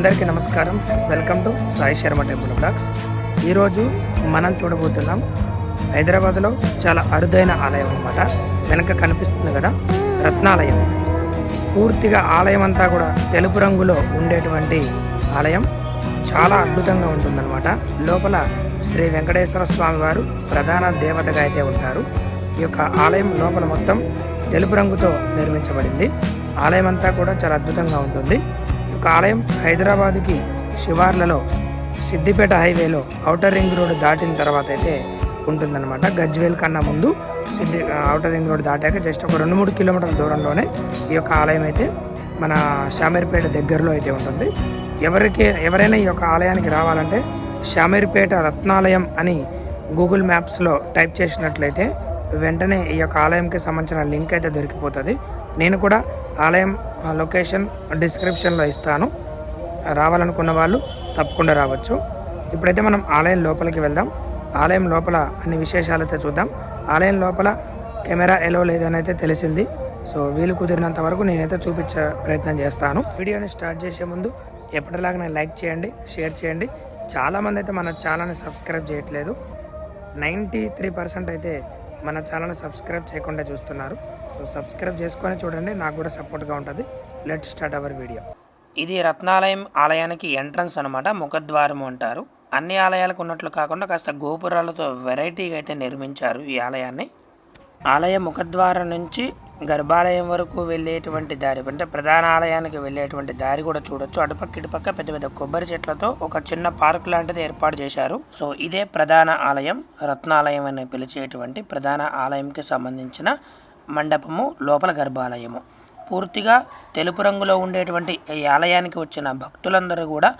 అందరికీ నమస్కారం. Welcome to Sai Sharma temple blogs. ఈరోజు మనం చూడబోతున్నాం హైదరాబాద్లో చాలా అరుదైన ఆలయం అన్నమాట. వెనక కనిపిస్తుంది కదా రత్నాలయం. పూర్తిగా ఆలయం అంతా కూడా తెలుపు రంగులో ఉండేటువంటి ఆలయం. చాలా అద్భుతంగా ఉంటుందన్నమాట. లోపల శ్రీ వెంకటేశ్వర స్వామి వారు ప్రధాన దేవతగా అయితే ఉంటారు. ఈ యొక్క ఆలయం లోపల మొత్తం తెలుపు రంగుతో నిర్మించబడింది. ఆలయం అంతా కూడా చాలా అద్భుతంగా ఉంటుంది. యొక్క ఆలయం హైదరాబాద్కి శివార్లలో సిద్దిపేట హైవేలో ఔటర్ రింగ్ రోడ్ దాటిన తర్వాత అయితే ఉంటుందన్నమాట. గజ్వేల్ కన్నా ముందు సిద్ధి ఔటర్ రింగ్ రోడ్ దాటాక జస్ట్ ఒక రెండు మూడు కిలోమీటర్ల దూరంలోనే ఈ యొక్క ఆలయం అయితే మన షామీర్పేట దగ్గరలో అయితే ఉంటుంది. ఎవరికి ఎవరైనా ఈ యొక్క ఆలయానికి రావాలంటే షామీర్పేట రత్నాలయం అని గూగుల్ మ్యాప్స్లో టైప్ చేసినట్లయితే వెంటనే ఈ యొక్క ఆలయంకి సంబంధించిన లింక్ అయితే దొరికిపోతుంది. నేను కూడా ఆలయం లొకేషన్ డిస్క్రిప్షన్లో ఇస్తాను. రావాలనుకున్న వాళ్ళు తప్పకుండా రావచ్చు. ఇప్పుడైతే మనం ఆలయం లోపలికి వెళ్దాం. ఆలయం లోపల అన్ని విశేషాలు అయితే చూద్దాం. ఆలయం లోపల కెమెరా ఎలో లేదని అయితే తెలిసింది. సో వీలు కుదిరినంత వరకు నేనైతే చూపించే ప్రయత్నం చేస్తాను. వీడియోని స్టార్ట్ చేసే ముందు ఎప్పటిలాగానే లైక్ చేయండి షేర్ చేయండి. చాలామంది అయితే మన ఛానల్ని సబ్స్క్రైబ్ చేయట్లేదు. నైంటీ త్రీ పర్సెంట్ అయితే మన ఛానల్ని సబ్స్క్రైబ్ చేయకుండా చూస్తున్నారు. సో సబ్స్క్రైబ్ చేసుకొని చూడండి నాకు కూడా సపోర్ట్గా ఉంటుంది. Let start our video. ఇది రత్నాలయం ఆలయానికి ఎంట్రన్స్ అనమాట ముఖద్వారం అంటారు. అన్ని ఆలయాలకు ఉన్నట్లు కాకుండా కాస్త గోపురాలతో వెరైటీగా అయితే నిర్మించారు ఈ ఆలయాన్ని. ఆలయ ముఖద్వారం నుంచి గర్భాలయం వరకు వెళ్ళేటువంటి దారి అంటే ప్రధాన ఆలయానికి వెళ్ళేటువంటి దారి కూడా చూడొచ్చు. అటుపక్క ఇటుపక్క పెద్ద పెద్ద కొబ్బరి చెట్లతో ఒక చిన్న పార్క్ లాంటిది ఏర్పాటు చేశారు. సో ఇదే ప్రధాన ఆలయం రత్నాలయం అని పిలిచేటువంటి ప్రధాన ఆలయంకి సంబంధించిన మండపము లోపల గర్భాలయము. పూర్తిగా తెలుపు రంగులో ఉండేటువంటి ఈ ఆలయానికి వచ్చిన భక్తులందరూ కూడా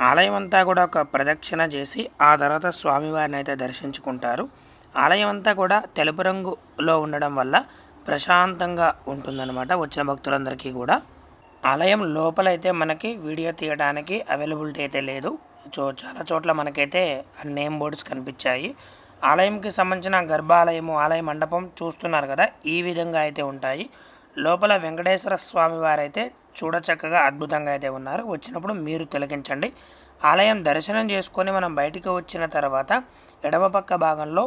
ఆలయం అంతా కూడా ఒక ప్రదక్షిణ చేసి ఆ తర్వాత స్వామివారిని అయితే దర్శించుకుంటారు. ఆలయం అంతా కూడా తెలుపు రంగులో ఉండడం వల్ల ప్రశాంతంగా ఉంటుందన్నమాట వచ్చిన భక్తులందరికీ కూడా. ఆలయం లోపలైతే మనకి వీడియో తీయడానికి అవైలబిలిటీ అయితే లేదు. సో చాలా చోట్ల మనకైతే నేమ్ బోర్డ్స్ కనిపించాయి. ఆలయంకి సంబంధించిన గర్భాలయము ఆలయ మండపం చూస్తున్నారు కదా ఈ విధంగా అయితే ఉంటాయి. లోపల వెంకటేశ్వర స్వామి వారైతే చూడచక్కగా అద్భుతంగా అయితే ఉన్నారు. వచ్చినప్పుడు మీరు తిలకించండి. ఆలయం దర్శనం చేసుకొని మనం బయటికి వచ్చిన తర్వాత ఎడమ పక్క భాగంలో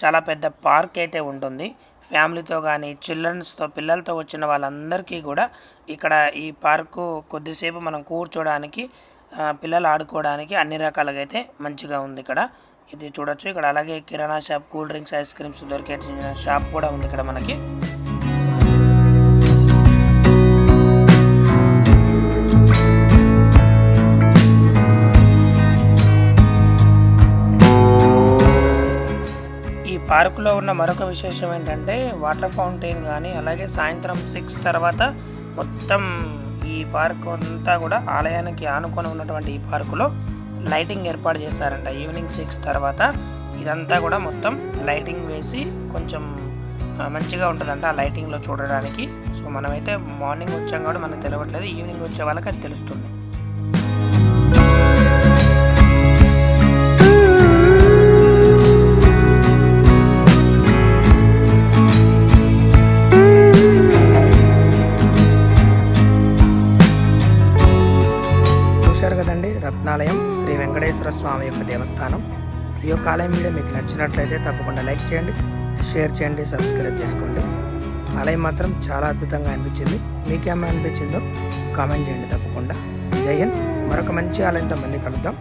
చాలా పెద్ద పార్క్ అయితే ఉంటుంది. ఫ్యామిలీతో కానీ చిల్డ్రన్స్తో పిల్లలతో వచ్చిన వాళ్ళందరికీ కూడా ఇక్కడ ఈ పార్కు కొద్దిసేపు మనం కూర్చోడానికి ఆ, పిల్లలు ఆడుకోవడానికి అన్ని రకాలుగా అయితే మంచిగా ఉంది ఇక్కడ. ఇది చూడొచ్చు. ఇక్కడ అలాగే కిరాణా shop cool drinks ice creams దొరికే చిన్న షాప్ కూడా ఉంది ఇక్కడ మనకి. పార్కులో ఉన్న మరొక విశేషం ఏంటంటే వాటర్ ఫౌంటైన్ కానీ అలాగే సాయంత్రం సిక్స్ తర్వాత మొత్తం ఈ పార్క్ అంతా కూడా ఆలయానికి ఆనుకొని ఉన్నటువంటి ఈ పార్కులో లైటింగ్ ఏర్పాటు చేస్తారంట. ఈవినింగ్ సిక్స్ తర్వాత ఇదంతా కూడా మొత్తం లైటింగ్ వేసి కొంచెం మంచిగా ఉంటుందంట ఆ లైటింగ్లో చూడడానికి. సో మనమైతే మార్నింగ్ వచ్చాం కూడా మనకు తెలియట్లేదు ఈవినింగ్ వచ్చే వాళ్ళకి అది తెలుస్తుంది. రత్నాలయం శ్రీ వెంకటేశ్వర స్వామి యొక్క దేవస్థానం. ఈ యొక్క ఆలయం వీడియో మీకు నచ్చినట్లయితే తప్పకుండా లైక్ చేయండి షేర్ చేయండి సబ్స్క్రైబ్ చేసుకోండి. ఆలయం మాత్రం చాలా అద్భుతంగా అనిపించింది. మీకేమో అనిపించిందో కామెంట్ చేయండి తప్పకుండా. జయన్ మరొక మంచి ఆలయంతో మళ్ళీ కలుద్దాం.